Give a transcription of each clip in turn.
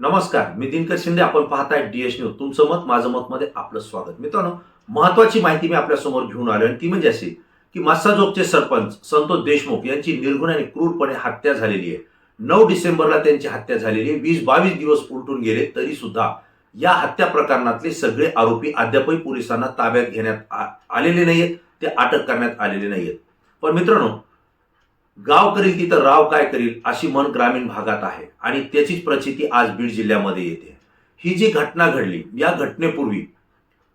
नमस्कार मी दिनकर शिंदे. आपण पाहताय डीएस न्यूज तुमचं मत माझं मत मध्ये आपलं स्वागत. मित्रांनो महत्वाची माहिती मी आपल्यासमोर घेऊन आलो आणि ती म्हणजे अशी की मासाजोगचे सरपंच संतोष देशमुख यांची निर्गुण आणि क्रूरपणे हत्या झालेली आहे. नऊ डिसेंबरला त्यांची हत्या झालेली आहे. वीस बावीस दिवस उलटून गेले तरी सुद्धा या हत्या प्रकरणातले सगळे आरोपी अद्यापही पोलिसांना ताब्यात घेण्यात आलेले नाहीयेत. ते अटक करण्यात आलेले नाहीयेत. पण मित्रांनो गाव करील तिथं राव काय करील अशी मन ग्रामीण भागात आहे. आणि त्याचीच प्रचिती आज बीड जिल्ह्यामध्ये येते. ही जी घटना घडली या घटनेपूर्वी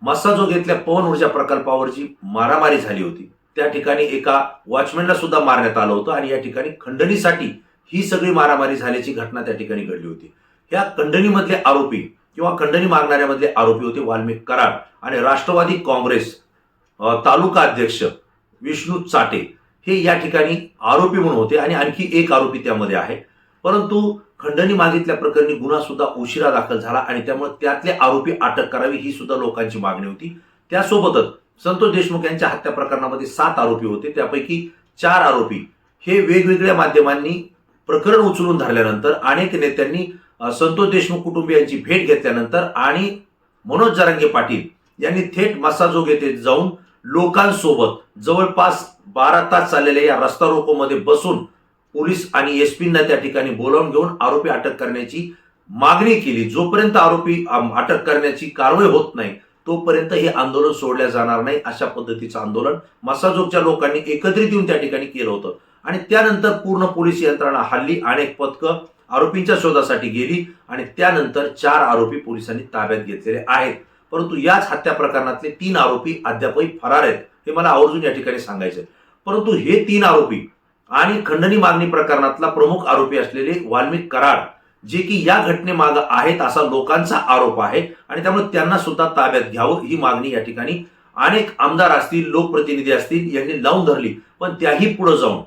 मस्साजोग येथल्या पवन ऊर्जा प्रकल्पावर जी मारामारी झाली होती. त्या ठिकाणी एका वॉचमॅनला सुद्धा मारण्यात आलं होतं आणि या ठिकाणी खंडणीसाठी ही सगळी मारामारी झाल्याची घटना त्या ठिकाणी घडली होती. या खंडणीमधले आरोपी किंवा खंडणी मागणाऱ्यामधले आरोपी होते वाल्मिक कराड आणि राष्ट्रवादी काँग्रेस तालुका अध्यक्ष विष्णू चाटे. हे या ठिकाणी आरोपी म्हणून होते आणि आणखी एक आरोपी त्यामध्ये आहे. परंतु खंडणी मागितल्या प्रकरणी गुन्हा सुद्धा उशिरा दाखल झाला आणि त्यामुळे त्यातले आरोपी अटक करावी ही सुद्धा लोकांची मागणी होती. त्यासोबतच संतोष देशमुख यांच्या हत्या प्रकरणामध्ये सात आरोपी होते. त्यापैकी चार आरोपी हे वेगवेगळ्या माध्यमांनी प्रकरण उचलून धरल्यानंतर अनेक नेत्यांनी संतोष देशमुख कुटुंबियांची भेट घेतल्यानंतर आणि मनोज जरांगे पाटील यांनी थेट मसाजोग येथे जाऊन लोकांसोबत जवळपास बारा तास चाललेल्या या रस्ता रोकोमध्ये बसून पोलीस आणि एसपींना त्या ठिकाणी बोलावून घेऊन आरोपी अटक करण्याची मागणी केली. जोपर्यंत आरोपी अटक करण्याची कारवाई होत नाही तोपर्यंत हे आंदोलन सोडल्या जाणार नाही अशा पद्धतीचं आंदोलन मसाजोगच्या लोकांनी एकत्रित येऊन त्या ठिकाणी केलं होतं. आणि त्यानंतर पूर्ण पोलीस यंत्रणा हल्ली अनेक पथकं आरोपींच्या शोधासाठी गेली आणि त्यानंतर चार आरोपी पोलिसांनी ताब्यात घेतलेले आहेत. परंतु याच हत्या प्रकरणातले तीन आरोपी अद्यापही फरार आहेत हे मला आवर्जून या ठिकाणी सांगायचं परंतु हे तीन आरोपी आणि खंडणी मागणी प्रकरणातला प्रमुख आरोपी असलेले वाल्मिक कराड जे की या घटनेमाग आहेत असा लोकांचा आरोप आहे आणि त्यामुळे त्यांना सुद्धा ताब्यात घ्यावं ही मागणी या ठिकाणी अनेक आमदार असतील लोकप्रतिनिधी असतील यांनी लावून धरली. पण त्याही पुढे जाऊन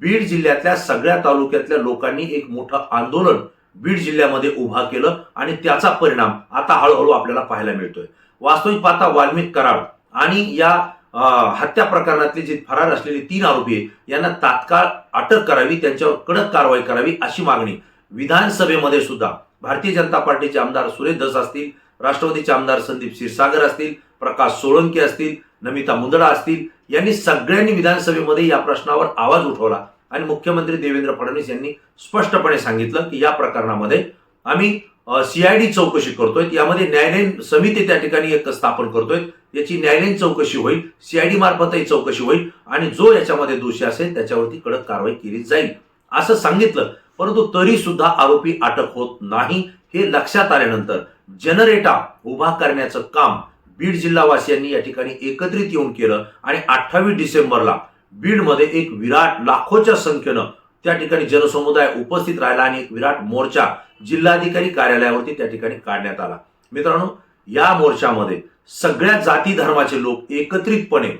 बीड जिल्ह्यातल्या सगळ्या तालुक्यातल्या लोकांनी एक मोठं आंदोलन बीड जिल्ह्यामध्ये उभा केलं आणि त्याचा परिणाम आता हळूहळू आपल्याला पाहायला मिळतोय. वास्तविक पाहता वाल्मिक कराड आणि या हत्या प्रकरणातले जे फरार असलेले तीन आरोपी आहेत यांना तात्काळ अटक करावी त्यांच्यावर कडक कारवाई करावी अशी मागणी. विधानसभेमध्ये सुद्धा भारतीय जनता पार्टीचे आमदार सुरेश धस असतील राष्ट्रवादीचे आमदार संदीप क्षीरसागर असतील प्रकाश सोळंकी असतील नमिता मुंदडा असतील यांनी सगळ्यांनी विधानसभेमध्ये या प्रश्नावर आवाज उठवला आणि मुख्यमंत्री देवेंद्र फडणवीस यांनी स्पष्टपणे सांगितलं की या प्रकरणामध्ये आम्ही सीआयडी चौकशी करतोय. यामध्ये न्यायालयीन समिती त्या ठिकाणी एक स्थापन करतोय. याची न्यायालयीन चौकशी होईल सीआयडी मार्फतही चौकशी होईल आणि जो याच्यामध्ये दोषी असेल त्याच्यावरती कडक कारवाई केली जाईल. असं सांगितलं परंतु तरी सुद्धा आरोपी अटक होत नाही. हे लक्षात आल्यानंतर जनरेटा उभा करण्याचं काम बीड जिल्हावासियांनी या ठिकाणी एकत्रित येऊन केलं आणि अठ्ठावीस डिसेंबरला बीडमध्ये एक विराट लाखोच्या संख्येनं त्या ठिकाणी जनसमुदाय उपस्थित राहिला आणि एक विराट मोर्चा जिल्हाधिकारी कार्यालयावरती त्या ठिकाणी काढण्यात आला. मित्रांनो या मोर्चामध्ये सगळ्या जाती धर्माचे लोक एकत्रितपणे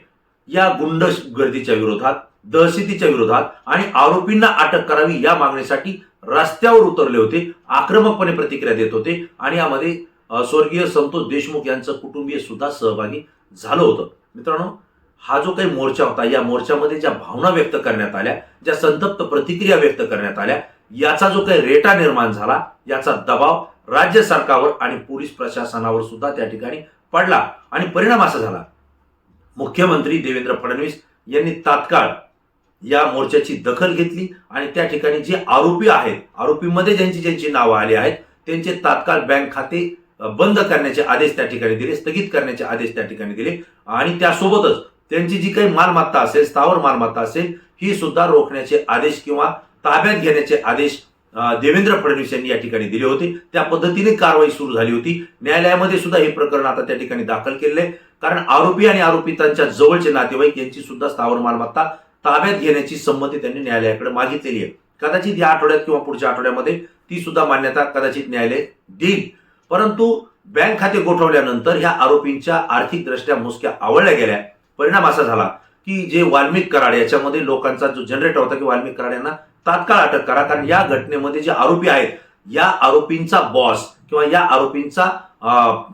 या गुंड गर्दीच्या विरोधात दहशतीच्या विरोधात आणि आरोपींना अटक करावी या मागणीसाठी रस्त्यावर उतरले होते आक्रमकपणे प्रतिक्रिया देत होते आणि यामध्ये स्वर्गीय संतोष देशमुख यांचं कुटुंबीय सुद्धा सहभागी झालं होतं. मित्रांनो हा जो काही मोर्चा होता या मोर्चामध्ये ज्या भावना व्यक्त करण्यात आल्या ज्या संतप्त प्रतिक्रिया व्यक्त करण्यात आल्या याचा जो काही रेटा निर्माण झाला याचा दबाव राज्य सरकारवर आणि पोलीस प्रशासनावर सुद्धा त्या ठिकाणी पडला आणि परिणाम असा झाला. मुख्यमंत्री देवेंद्र फडणवीस यांनी तात्काळ या मोर्चाची दखल घेतली आणि त्या ठिकाणी जे आरोपी आहेत आरोपीमध्ये ज्यांची ज्यांची नावं आली आहेत त्यांचे तात्काळ बँक खाते बंद करण्याचे आदेश त्या ठिकाणी दिले स्थगित करण्याचे आदेश त्या ठिकाणी दिले आणि त्यासोबतच त्यांची जी काही मालमत्ता असेल स्थावर मालमत्ता असेल ही सुद्धा रोखण्याचे आदेश किंवा ताब्यात घेण्याचे आदेश देवेंद्र फडणवीस यांनी या ठिकाणी दिले होते. त्या पद्धतीने कारवाई सुरू झाली होती. न्यायालयामध्ये सुद्धा हे प्रकरण आता त्या ठिकाणी दाखल केले कारण आरोपी आणि आरोपितांच्या जवळचे नातेवाईक यांची सुद्धा स्थावर मालमत्ता ताब्यात घेण्याची संमती त्यांनी न्यायालयाकडे मागितलेली आहे. कदाचित या आठवड्यात किंवा पुढच्या आठवड्यामध्ये ती सुद्धा मान्यता कदाचित न्यायालय देईल. परंतु बँक खाते गोठवल्यानंतर ह्या आरोपींच्या आर्थिकदृष्ट्या मुसक्या आवळल्या गेल्या. परिणाम असा झाला की जे वाल्मिक कराड याच्यामध्ये लोकांचा जो जनरेटर होता की वाल्मिक कराड यांना तात्काळ अटक करा. कारण या घटनेमध्ये जे आरोपी आहेत या आरोपींचा बॉस किंवा या आरोपींचा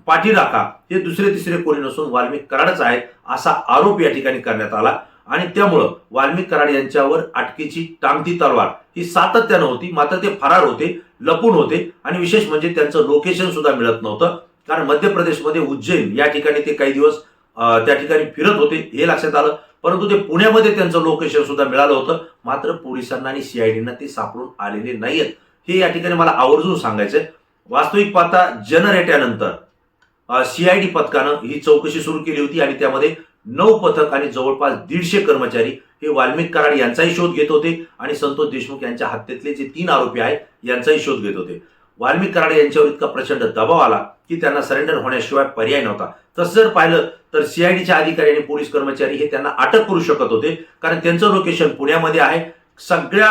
पाठीराखा हे दुसरे तिसरे कोणी नसून वाल्मिक कराडच आहेत असा आरोप या ठिकाणी करण्यात आला. आणि त्यामुळं वाल्मिक कराड यांच्यावर अटकेची टांगती तलवार ही सातत्यानं होती. मात्र ते फरार होते लपून होते आणि विशेष म्हणजे त्यांचं लोकेशन सुद्धा मिळत नव्हतं. कारण मध्य प्रदेशमध्ये उज्जैन या ठिकाणी ते काही दिवस त्या ठिकाणी फिरत होते हे लक्षात आलं. परंतु ते पुण्यामध्ये त्यांचं लोकेशन सुद्धा मिळालं होतं. मात्र पोलिसांना आणि सीआयडीना ते सापडून आलेले नाहीयेत. हे या ठिकाणी मला आवर्जून सांगायचंय. वास्तविक पाहता जनरेट्यानंतर सीआयडी पथकानं ही चौकशी सुरू केली होती आणि त्यामध्ये नऊ पथक आणि जवळपास दीडशे कर्मचारी हे वाल्मिक कराड यांचाही शोध घेत होते आणि संतोष देशमुख यांच्या हत्येतले जे तीन आरोपी आहेत यांचाही शोध घेत होते. वाल्मिक कराड यांच्यावर इतका प्रचंड दबाव आला की त्यांना सरेंडर होण्याशिवाय पर्याय नव्हता. तसं जर पाहिलं तर सीआयडीच्या अधिकारी आणि पोलीस कर्मचारी हे त्यांना अटक करू शकत होते. कारण त्यांचं लोकेशन पुण्यामध्ये आहे. सगळ्या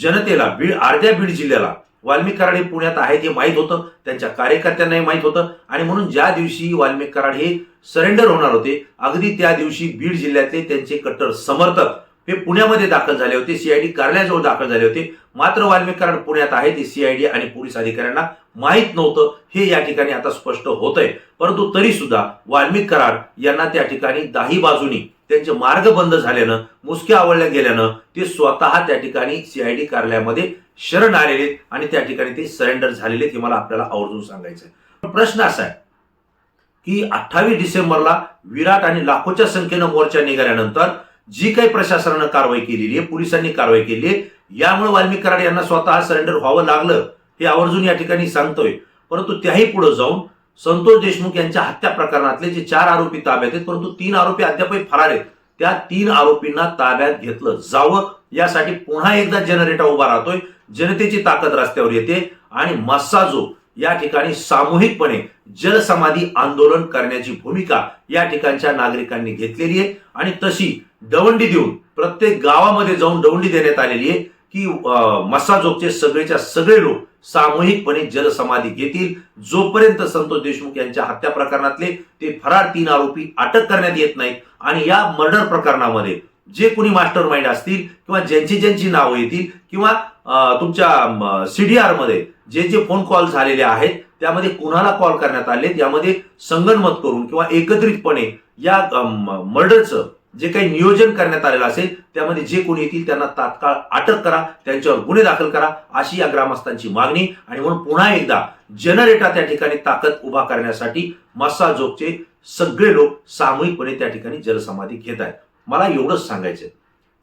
जनतेला बीड अर्ध्या बीड जिल्ह्याला वाल्मिक कराड हे पुण्यात आहेत हे माहीत होतं. त्यांच्या कार्यकर्त्यांनाही माहीत होतं. आणि म्हणून ज्या दिवशी वाल्मिक कराड हे सरेंडर होणार होते अगदी त्या दिवशी बीड जिल्ह्यातले त्यांचे कट्टर समर्थक हे पुण्यामध्ये दाखल झाले होते. सीआयडी कार्यालयाजवळ दाखल झाले होते. मात्र वाल्मिक पुण्यात आहे. ते सीआयडी आणि पोलीस अधिकाऱ्यांना माहीत नव्हतं. हे या ठिकाणी आता स्पष्ट होत आहे परंतु तरी सुद्धा वाल्मिक कराड यांना त्या ठिकाणी दाही बाजूनी त्यांचे मार्ग बंद झाल्यानं मुसक्या आवडल्या गेल्यानं ते स्वतः त्या ठिकाणी सीआयडी कार्यालयामध्ये शरण आलेले आणि त्या ठिकाणी ते सरेंडर झालेले हे मला आपल्याला आवर्जून सांगायचं आहे प्रश्न असा आहे की अठ्ठावीस डिसेंबरला विराट आणि लाखोच्या संख्येनं मोर्चा निघाल्यानंतर जी काही प्रशासनानं कारवाई केलेली आहे पोलिसांनी कारवाई केली आहे यामुळे वाल्मिक कराड यांना स्वतः सरेंडर व्हावं लागलं हे आवर्जून या ठिकाणी सांगतोय. परंतु त्याही पुढे जाऊन संतोष देशमुख यांच्या हत्या प्रकरणातले जे चार आरोपी ताब्यात आहेत परंतु तीन आरोपी अद्यापही फरार आहेत. त्या तीन आरोपींना ताब्यात घेतलं जावं. यासाठी पुन्हा एकदा जनरेटर उभा राहतोय. जनतेची ताकद रस्त्यावर येते आणि मस्साजो या ठिकाणी सामूहिकपणे जलसमाधी आंदोलन करण्याची भूमिका या ठिकाणच्या नागरिकांनी घेतलेली आहे. आणि तशी दवंडी देऊन प्रत्येक गावामध्ये जाऊन दवंडी देण्यात आलेली आहे की मसाजोगचे सगळेच्या सगळे लोक सामूहिकपणे जलसमाधी घेतील. जोपर्यंत संतोष देशमुख यांच्या हत्या प्रकरणातले ते फरार तीन आरोपी अटक करण्यात येत नाहीत आणि या मर्डर प्रकरणामध्ये जे कोणी मास्टर माइंड असतील किंवा ज्यांची ज्यांची नावं येतील किंवा तुमच्या सीडीआरमध्ये जे जे फोन कॉल झालेले आहेत त्यामध्ये कुणाला कॉल करण्यात आले यामध्ये संगणमत करून किंवा एकत्रितपणे या मर्डरचं जे काही नियोजन करण्यात आलेलं असेल त्यामध्ये जे कोणी येतील त्यांना तात्काळ अटक करा त्यांच्यावर गुन्हे दाखल करा अशी या ग्रामस्थांची मागणी. आणि म्हणून पुन्हा एकदा जनरेटा त्या ठिकाणी ताकद उभा करण्यासाठी मस्सा जोगचे सगळे लोक सामूहिकपणे त्या ठिकाणी जलसमाधी घेत आहेत. मला एवढंच सांगायचं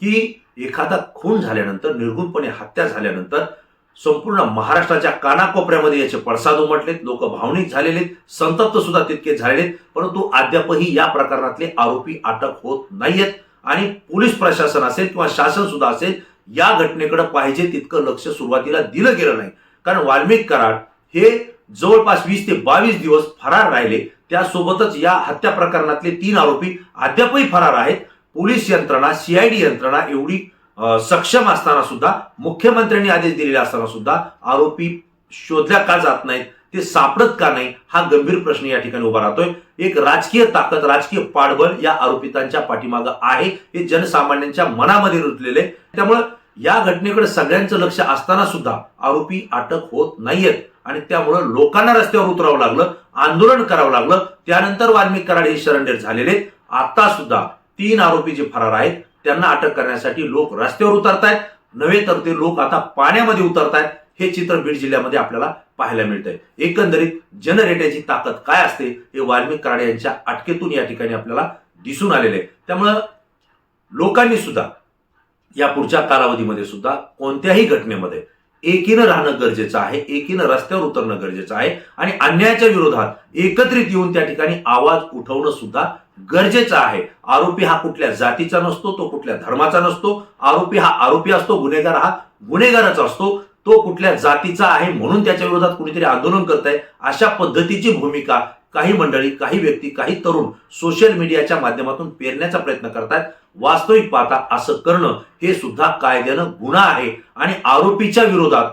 की एखादा खून झाल्यानंतर निर्गुणपणे हत्या झाल्यानंतर संपूर्ण महाराष्ट्राच्या कानाकोपऱ्यामध्ये याचे पडसाद उमटलेत. लोक भावनिक झालेले संतप्त सुद्धा तितके झालेले परंतु अद्यापही या प्रकरणातले आरोपी अटक होत नाहीयेत. आणि पोलीस प्रशासन असेल किंवा शासन सुद्धा असेल या घटनेकडे पाहिजे तितकं लक्ष सुरुवातीला दिलं गेलं नाही. कारण वाल्मिक कराड हे जवळपास वीस ते बावीस दिवस फरार राहिले. त्यासोबतच या हत्या प्रकरणातले तीन आरोपी अद्यापही फरार आहेत. पोलीस यंत्रणा सीआयडी यंत्रणा एवढी सक्षम असताना सुद्धा मुख्यमंत्र्यांनी आदेश दिलेले असताना सुद्धा आरोपी शोधल्या का जात नाहीत ते सापडत का नाही हा गंभीर प्रश्न या ठिकाणी उभा राहतोय. एक राजकीय ताकद राजकीय पाठबळ या आरोपितांच्या पाठीमागं आहे हे जनसामान्यांच्या मनामध्ये रुजलेले त्यामुळे त्यामुळं या घटनेकडे सगळ्यांचं लक्ष असताना सुद्धा आरोपी अटक होत नाहीयेत. आणि त्यामुळं लोकांना रस्त्यावर उतरावं लागलं आंदोलन करावं लागलं. त्यानंतर वाल्मिक कराड हे शरणडेर झालेले आता सुद्धा तीन आरोपी जे फरार आहेत त्यांना अटक करण्यासाठी लोक रस्त्यावर उतरतायत. नव्हे तर ते लोक आता पाण्यामध्ये उतरतायत. हे चित्र बीड जिल्ह्यामध्ये आपल्याला पाहायला मिळतंय. एकंदरीत जनरेट्याची ताकद काय असते हे वाल्मिक कराड यांच्या अटकेतून या ठिकाणी आपल्याला दिसून आलेले. त्यामुळं लोकांनी सुद्धा या पुढच्या कालावधीमध्ये सुद्धा कोणत्याही घटनेमध्ये एकीनं राहणं गरजेचं आहे एकीनं रस्त्यावर उतरणं गरजेचं आहे आणि अन्यायाच्या विरोधात एकत्रित येऊन त्या ठिकाणी आवाज उठवणं सुद्धा गरजेचं आहे. आरोपी हा कुठल्या जातीचा नसतो तो कुठल्या धर्माचा नसतो. आरोपी हा आरोपी असतो गुन्हेगार हा गुन्हेगारच असतो. तो कुठल्या जातीचा आहे म्हणून त्याच्या विरोधात कुणीतरी आंदोलन करत आहे अशा पद्धतीची भूमिका काही मंडळी काही व्यक्ती काही तरुण सोशल मीडियाच्या माध्यमातून पेरण्याचा प्रयत्न करतात वास्तविक पाहता असं करणं हे सुद्धा कायद्यानं गुन्हा आहे. आणि आरोपीच्या विरोधात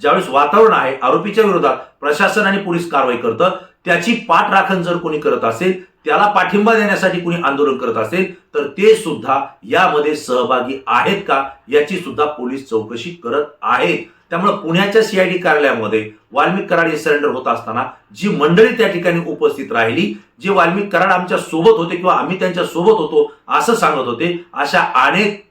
ज्यावेळेस वातावरण आहे आरोपीच्या विरोधात प्रशासन आणि पोलीस कारवाई करतं. त्याची पाठराखण जर कोणी करत असेल त्याला पाठिंबा देण्यासाठी कोणी आंदोलन करत असेल तर ते सुद्धा यामध्ये सहभागी आहेत का याची सुद्धा पोलीस चौकशी करत आहेत. त्यामुळे पुण्याच्या सीआयडी कार्यालयामध्ये वाल्मिक कराड हे सरेंडर होत असताना जी मंडळी त्या ठिकाणी उपस्थित राहिली जे वाल्मिक कराड आमच्यासोबत होते किंवा आम्ही त्यांच्यासोबत होतो असं सांगत होते अशा अनेक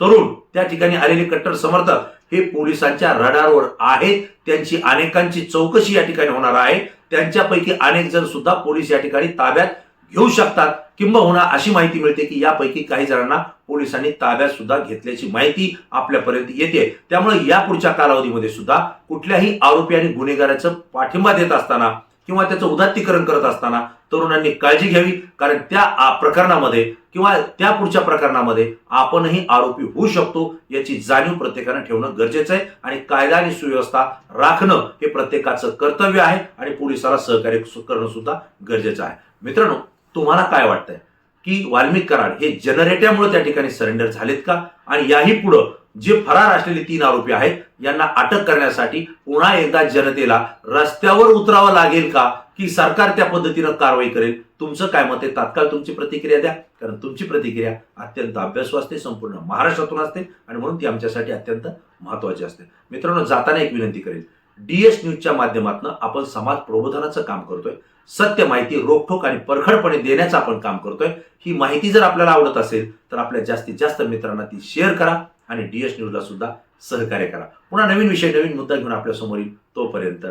तरुण त्या ठिकाणी आलेले कट्टर समर्थक हे पोलिसांच्या रडारवर आहेत. त्यांची अनेकांची चौकशी या ठिकाणी होणार आहे. त्यांच्यापैकी अनेक जण सुद्धा पोलीस या ठिकाणी ताब्यात घेऊ शकतात. किंबहुना अशी माहिती मिळते की यापैकी काही जणांना पोलिसांनी ताब्यात सुद्धा घेतल्याची माहिती आपल्यापर्यंत येते. त्यामुळे या पुढच्या कालावधीमध्ये सुद्धा कुठल्याही आरोपी आणि गुन्हेगाराचं पाठिंबा देत असताना किंवा त्याचं उदात्तीकरण करत असताना तरुणांनी काळजी घ्यावी. कारण त्या प्रकरणामध्ये किंवा त्या पुढच्या प्रकरणामध्ये आपणही आरोपी होऊ शकतो याची जाणीव प्रत्येकानं ठेवणं गरजेचं आहे. आणि कायदा आणि सुव्यवस्था राखणं हे प्रत्येकाचं कर्तव्य आहे आणि पोलिसाला सहकार्य करणं सुद्धा गरजेचं आहे. मित्रांनो तुम्हाला काय वाटतंय? की वाल्मिक कराड हे जनरेटरमुळे त्या ठिकाणी सरेंडर झालेत का? आणि याही पुढं जे फरार असलेले तीन आरोपी आहेत यांना अटक करण्यासाठी पुन्हा एकदा जनतेला रस्त्यावर उतरावं लागेल का की सरकार त्या पद्धतीनं कारवाई करेल? तुमचं काय मत आहे? तात्काळ तुमची प्रतिक्रिया द्या. कारण तुमची प्रतिक्रिया अत्यंत अभ्यासू असते संपूर्ण महाराष्ट्रातून असते आणि म्हणून ती आमच्यासाठी अत्यंत महत्वाची असते. मित्रांनो जाताना एक विनंती करेल डीएस न्यूजच्या माध्यमातून आपण समाज प्रबोधनाचं काम करतोय. सत्य माहिती रोखोक आणि परखडपणे देण्याचं आपण काम करतोय. ही माहिती जर आपल्याला आवडत असेल तर आपल्या जास्तीत जास्त मित्रांना ती शेअर करा. आणि डीएस न्यूजला सुद्धा सहकार्य करा. पुन्हा नवीन विषय नवीन मुद्दा घेऊन आपल्यासमोर येईल तोपर्यंत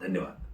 धन्यवाद.